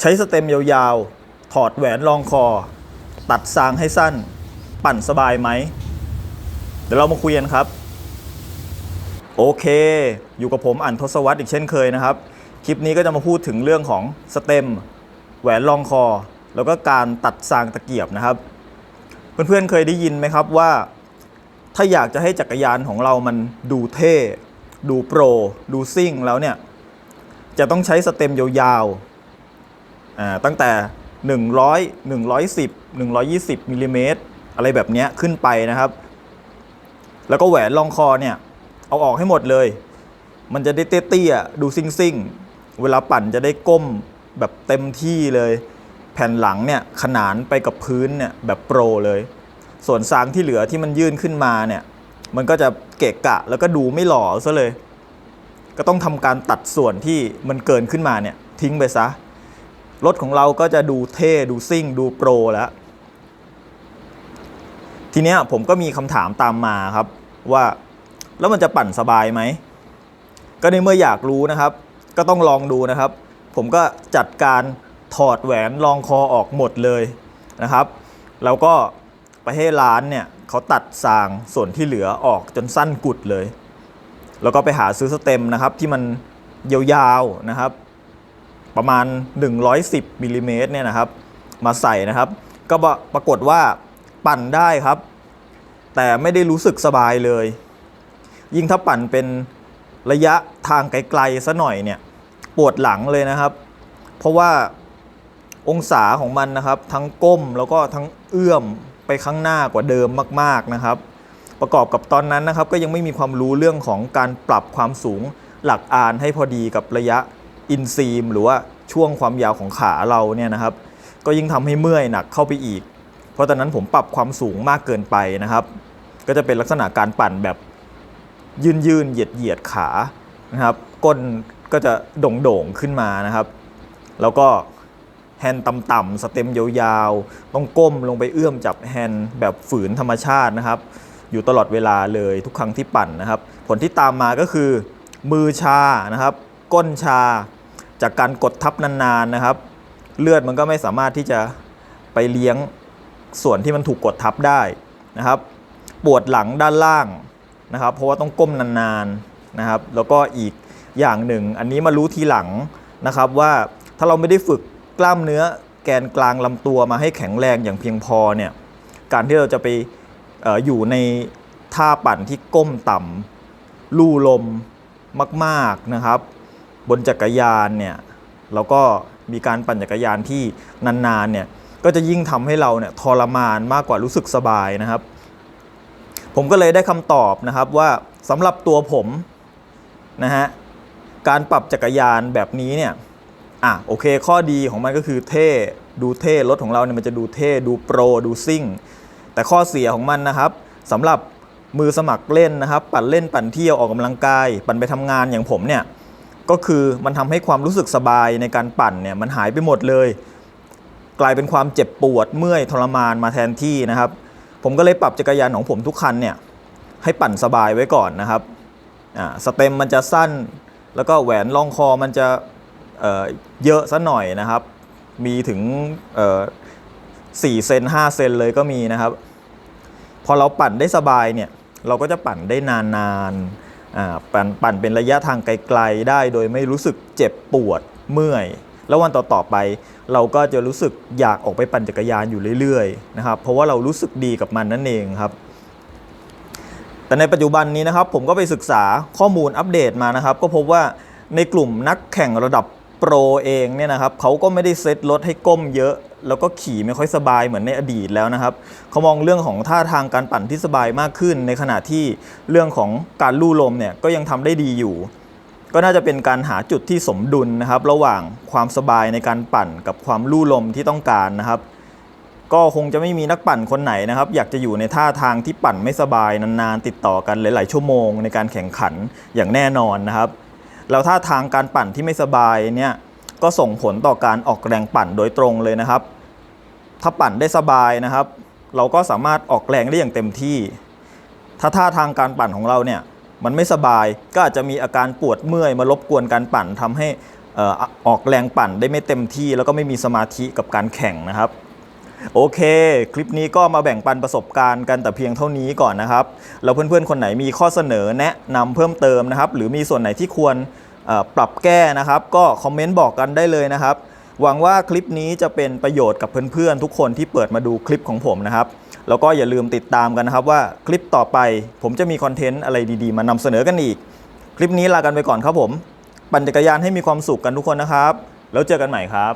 ใช้สเต็มยาวๆ ถอดแหวนรองคอ ตัดซางให้สั้น ปั่นสบายไหม เดี๋ยวเรามาคุยกันครับ โอเค อยู่กับผมอันทศวรรษอีกเช่นเคยนะครับ คลิปนี้ก็จะมาพูดถึงเรื่องของสเต็ม แหวนรองคอ แล้วก็การตัดซางตะเกียบนะครับ เพื่อนๆเคยได้ยินไหมครับว่า ถ้าอยากจะให้จักรยานของเรามันดูเท่ ดูโปร ดูซิ่งแล้วเนี่ย จะต้องใช้สเต็มยาวๆ ตั้งแต่ 100 110 120มิลลิเมตรอะไรแบบนี้ขึ้นไปนะครับ แล้วก็แหวนรองคอเนี่ย เอาออกให้หมดเลย มันจะได้เตี้ยๆดูซิ่งเวลาปั่นจะได้ก้มแบบเต็มที่เลย แผ่นหลังเนี่ยขนานไปกับพื้นเนี่ยแบบโปรเลย ส่วนซางที่เหลือที่มันยื่นขึ้นมาเนี่ย มันก็จะเกะกะแล้วก็ดูไม่หล่อซะเลย ก็ต้องทำการตัดส่วนที่มันเกินขึ้นมาเนี่ยทิ้งไปซะ รถของเราก็จะดูเท่ ดูซิ่ง ดูโปรแล้ว ทีเนี้ยผมก็มีคำถามตามมาครับว่าแล้วมันจะปั่นสบายไหม ก็ในเมื่ออยากรู้นะครับ ก็ต้องลองดูนะครับ ผมก็จัดการถอดแหวนรองคอออกหมดเลยนะครับ แล้วก็ไปให้ร้านเนี่ยเขาตัดสางส่วนที่เหลือออกจนสั้นกุดเลย แล้วก็ไปหาซื้อสเต็มนะครับที่มันยาวๆนะครับ ประมาณ 110มิลลิเมตรเนี่ยนะครับ มาใส่นะครับ ก็ปรากฏว่าปั่นได้ครับ แต่ไม่ได้รู้สึกสบายเลย ยิ่งถ้าปั่นเป็นระยะทางไกลๆซะหน่อยเนี่ยปวดหลังเลยนะครับ เพราะว่าองศาของมันนะครับ ทั้งก้มแล้วก็ทั้งเอื้อมไปข้างหน้ากว่าเดิมมาก ๆนะครับ ประกอบกับตอนนั้นนะครับ ก็ยังไม่มีความรู้เรื่องของการปรับความสูงหลักอานให้พอดีกับระยะ อินซีม หรือว่าช่วงความยาวของขาเราเนี่ยนะครับ ก็ยิ่งทำให้เมื่อยหนักเข้าไปอีก เพราะตอนนั้นผมปรับความสูงมากเกินไปนะครับ ก็จะเป็นลักษณะการปั่นแบบยืนยืนเหยียดเหยียดขานะครับ ก้นก็จะโด่งโด่งๆขึ้นมานะครับ แล้วก็แฮนด์ต่ำๆสเต็มยาวๆ ต้องก้มลงไปเอื้อมจับแฮนด์แบบฝืนธรรมชาตินะครับ อยู่ตลอดเวลาเลยทุกครั้งที่ปั่นนะครับ ผลที่ตามมาก็คือ มือชานะครับ ก้นชา จากการกดทับนานๆนะครับ เลือดมันก็ไม่สามารถที่จะไปเลี้ยงส่วนที่มันถูกกดทับได้นะครับ ปวดหลังด้านล่างนะครับ เพราะว่าต้องก้มนานๆนะครับ แล้วก็อีกอย่างหนึ่ง อันนี้มารู้ทีหลังนะครับว่าถ้าเราไม่ได้ฝึกกล้ามเนื้อแกนกลางลำตัวมาให้แข็งแรงอย่างเพียงพอเนี่ยการที่เราจะไปอออยู่ในท่าปั่นที่ก้มต่ำลู่ลมมาก ๆนะครับ บนจักรยานเนี่ยเราก็มีการปั่นจักรยานที่นานๆเนี่ยก็จะยิ่งทำให้เราเนี่ยทรมานมากกว่ารู้สึกสบายนะครับ ผมก็เลยได้คำตอบนะครับว่าสำหรับตัวผมนะฮะการปรับจักรยานแบบนี้เนี่ยอะโอเคข้อดีของมันก็คือเท่ดูเท่รถของเราเนี่ยมันจะดูเท่ดูโปรดูซิ่ง แต่ข้อเสียของมันนะครับสำหรับมือสมัครเล่นนะครับ ปั่นเล่นปั่นเที่ยวออกกำลังกาย ปั่นไปทำงานอย่างผมเนี่ย ก็คือมันทำให้ความรู้สึกสบายในการปั่นเนี่ยมันหายไปหมดเลย กลายเป็นความเจ็บปวดเมื่อยทรมานมาแทนที่นะครับ ผมก็เลยปรับจักรยานของผมทุกคันเนี่ยให้ปั่นสบายไว้ก่อนนะครับอ่าสเต็มมันจะสั้น แล้วก็แหวนรองคอมันจะเเยอะซะหน่อยนะครับ มีถึงเอ่เซน5เซนเลยก็มีนะครับ พอเราปั่นได้สบายเนี่ยเราก็จะปั่นได้นานๆ ปั่นปั่นเป็นระยะทางไกลๆได้โดยไม่รู้สึกเจ็บปวดเมื่อย แล้ววันต่อๆไป เราก็จะรู้สึกอยากออกไปปั่นจักรยานอยู่เรื่อยๆนะครับเพราะว่าเรารู้สึกดีกับมันนั่นเองครับ แต่ในปัจจุบันนี้นะครับผมก็ไปศึกษาข้อมูลอัปเดตมานะครับ ก็พบว่าในกลุ่มนักแข่งระดับ โปรเองเนี่ยนะครับเขาก็ไม่ได้เซตรถให้ก้มเยอะ แล้วก็ขี่ไม่ค่อยสบายเหมือนในอดีตแล้วนะครับเขามองเรื่องของท่าทางการปั่นที่สบายมากขึ้น ในขณะที่เรื่องของการลู่ลมเนี่ยก็ยังทำได้ดีอยู่ ก็น่าจะเป็นการหาจุดที่สมดุลนะครับ ระหว่างความสบายในการปั่นกับความลู่ลมที่ต้องการนะครับ ก็คงจะไม่มีนักปั่นคนไหนนะครับ อยากจะอยู่ในท่าทางที่ปั่นไม่สบายนานๆติดต่อกันหลาย ๆ ชั่วโมง ในการแข่งขันอย่างแน่นอนนะครับ แล้วท่าทางการปั่นที่ไม่สบายเนี่ยก็ส่งผลต่อการออกแรงปั่นโดยตรงเลยนะครับ ถ้าปั่นได้สบายนะครับ เราก็สามารถออกแรงได้อย่างเต็มที่ ถ้าท่าทางการปั่นของเราเนี่ยมันไม่สบายก็อาจจะมีอาการปวดเมื่อยมารบกวนการปั่นทำให้เอ่อออกแรงปั่นได้ไม่เต็มที่ แล้วก็ไม่มีสมาธิกับการแข่งนะครับ โอเค คลิปนี้ก็มาแบ่งปันประสบการณ์กันแต่เพียงเท่านี้ก่อนนะครับ แล้วเพื่อนๆ คนไหนมีข้อเสนอแนะนำเพิ่มเติมนะครับ หรือมีส่วนไหนที่ควรปรับแก้นะครับ ก็คอมเมนต์บอกกันได้เลยนะครับ หวังว่าคลิปนี้จะเป็นประโยชน์กับเพื่อนๆ ทุกคนที่เปิดมาดูคลิปของผมนะครับ แล้วก็อย่าลืมติดตามกันนะครับว่าคลิปต่อไป ผมจะมีคอนเทนต์อะไรดีๆ มานำเสนอกันอีก คลิปนี้ลากันไปก่อนครับผม ปั่นจักรยานให้มีความสุขกันทุกคนนะครับ แล้วเจอกันใหม่ครับ